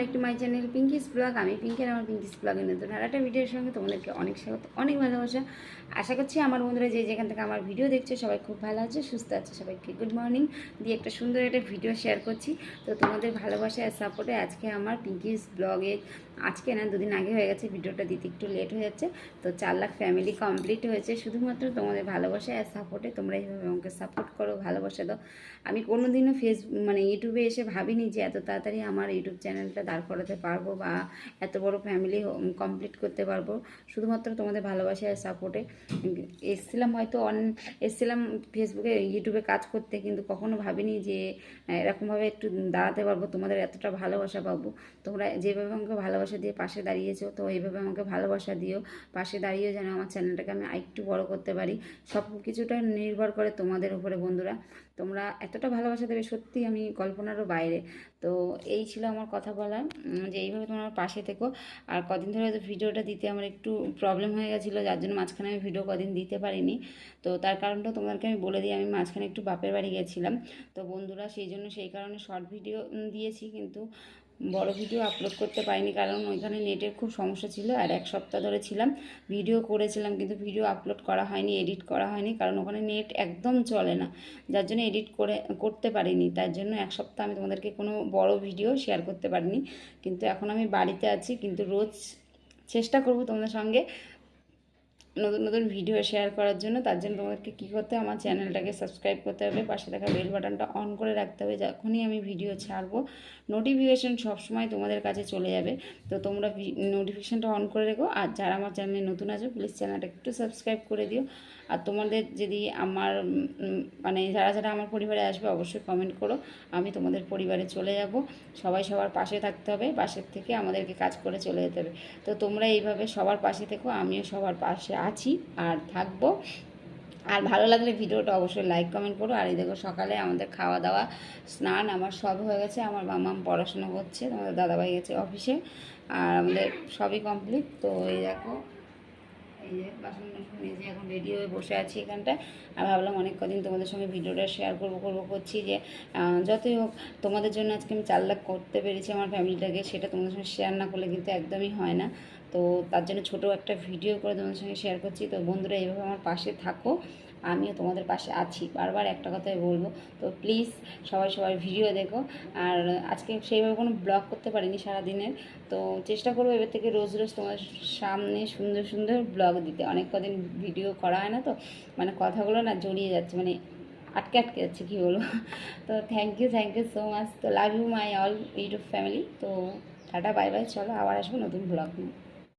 Back to my channel Pinki's blog আমি পিঙ্কের আমার পিঙ্কিস ব্লগের নতুন আর একটা ভিডিওর সঙ্গে তোমাদেরকে অনেক স্বাগত, অনেক ভালোবাসা। আশা করছি আমার বন্ধুরা যে যেখান থেকে আমার ভিডিও দেখছে, সবাই খুব ভালো আছে, সুস্থ আছে সবাইকে গুড মর্নিং দিয়ে একটা সুন্দর একটা ভিডিও শেয়ার করছি। তো তোমাদের ভালোবাসা আর সাপোর্টে আজকে আমার পিঙ্কিস ব্লগে আজকে না, দুদিন আগে হয়ে গেছে ভিডিওটা দিতে একটু লেট হয়ে যাচ্ছে। তো চার লাখ ফ্যামিলি কমপ্লিট হয়েছে। শুধুমাত্র তোমাদের ভালোবাসা আর সাপোর্টে তোমরা এইভাবে আমাকে সাপোর্ট করো, ভালোবাসা দাও। আমি কোনোদিনও ফেস মানে ইউটিউবে এসে ভাবিনি যে এত তাড়াতাড়ি আমার ইউটিউব চ্যানেলটা দাঁড় করাতে পারব বা এত বড় ফ্যামিলি কমপ্লিট করতে পারব। শুধুমাত্র তোমাদের ভালোবাসা আর সাপোর্টে এসছিলাম হয়তো অন এসছিলাম ফেসবুকে ইউটিউবে কাজ করতে, কিন্তু কখনো ভাবিনি যে এরকমভাবে একটু দাঁড়াতে পারব, তোমাদের এতটা ভালোবাসা পাবো। তোমরা যেভাবে আমাকে ভালোবাসা দিয়ে পাশে দাঁড়িয়েছো, তো এইভাবে আমাকে ভালোবাসা দিও। পাশে দাঁড়িয়েও যেন আমার চ্যানেলটাকে আমি আরেকটু বড় করতে পারি। সব কিছুটা নির্ভর করে তোমাদের উপরে, বন্ধুরা। তোমরা এতটা ভালোবাসা দেবে সত্যি আমি কল্পনারও বাইরে। তো এই ছিল আমার কথা বলার। উম, যে এইভাবে তোমার আমার পাশে থেকো। আর কদিন ধরে হয়তো ভিডিওটা দিতে আমার একটু প্রবলেম হয়ে গেছিল যার জন্য মাঝখানে আমি ভিডিও কদিন দিতে পারিনি। তো তার কারণটা তোমাদেরকে আমি বলে দিই আমি মাঝখানে একটু বাপের বাড়ি গেছিলাম। তো বন্ধুরা সেই জন্য সেই কারণে শর্ট ভিডিও দিয়েছি। কিন্তু বড় ভিডিও আপলোড করতে পারিনি কারণ ওইখানে নেটের খুব সমস্যা ছিল আর এক সপ্তাহ ধরে ছিলাম। ভিডিও করেছিলাম কিন্তু ভিডিও আপলোড করা হয়নি এডিট করা হয়নি কারণ ওখানে নেট একদম চলে না। যার জন্য এডিট করে, করতে পারিনি। তার জন্য এক সপ্তাহ আমি তোমাদেরকে কোনো বড় ভিডিও শেয়ার করতে পারিনি। কিন্তু এখন আমি বাড়িতে আছি, কিন্তু রোজ চেষ্টা করব তোমাদের সঙ্গে নতুন নতুন ভিডিও শেয়ার করার জন্য, তার জন্য তোমাদেরকে কী করতে হবে? আমার চ্যানেলটাকে সাবস্ক্রাইব করতে হবে। পাশে থাকা বেল বাটনটা অন করে রাখতে হবে। যখনই আমি ভিডিও ছাড়বো নোটিফিকেশান সবসময় তোমাদের কাছে চলে যাবে। তো তোমরা নোটিফিকেশানটা অন করে রেখো। আর যারা আমার চ্যানেলে নতুন আছো প্লিজ চ্যানেলটা একটু সাবস্ক্রাইব করে দিও। আর তোমাদের যদি আমার মানে যারা যারা আমার পরিবারে আসবে, অবশ্যই কমেন্ট করো। আমি তোমাদের পরিবারে চলে যাব। সবাই সবার পাশে থাকতে হবে। পাশের থেকে আমাদেরকে কাজ করে চলে যেতে হবে। তো তোমরা এইভাবে সবার পাশে থেকো, আমিও সবার পাশে আছি আর থাকব। আর ভালো লাগলে ভিডিওটা অবশ্যই লাইক কমেন্ট করো। আর এই দেখো সকালে আমাদের খাওয়া দাওয়া, স্নান আমার সব হয়ে গেছে। আমার মামা পড়াশোনা করছে তোমাদের দাদাভাই গেছে অফিসে আর আমাদের সবই কমপ্লিট তো এই দেখো, এই যে বাসন মেজে এখন রেডি হয়ে বসে আছি এখানটায়। আর ভাবলাম অনেক কদিন তোমাদের সঙ্গে ভিডিওটা শেয়ার করব করব, করছি যে যতই হোক, তোমাদের জন্য আজকে আমি চার লাখ করতে পেরেছি আমার ফ্যামিলিটাকে সেটা তোমাদের সঙ্গে শেয়ার না করলে কিন্তু একদমই হয় না। তো তার জন্য ছোটো একটা ভিডিও করে তোমাদের সঙ্গে শেয়ার করছি। তো বন্ধুরা, এইভাবে আমার পাশে থাকো। আমিও তোমাদের পাশে আছি। বারবার একটা কথাই বলব। তো প্লিজ সবাই সবাই ভিডিও দেখো। আর আজকে সেইভাবে কোনো ব্লগ করতে পারিনি সারাদিনের। তো চেষ্টা করব এবার থেকে রোজ রোজ তোমার সামনে সুন্দর সুন্দর ব্লগ দিতে। অনেক কদিন ভিডিও করা হয় না তো। মানে কথাগুলো না জড়িয়ে যাচ্ছে। মানে আটকে আটকে যাচ্ছে, কী বলব? তো thank you thank you so much তো love you my all YouTube family তো টাটা বাই বাই চলো আবার আসব নতুন ব্লগ নিয়ে।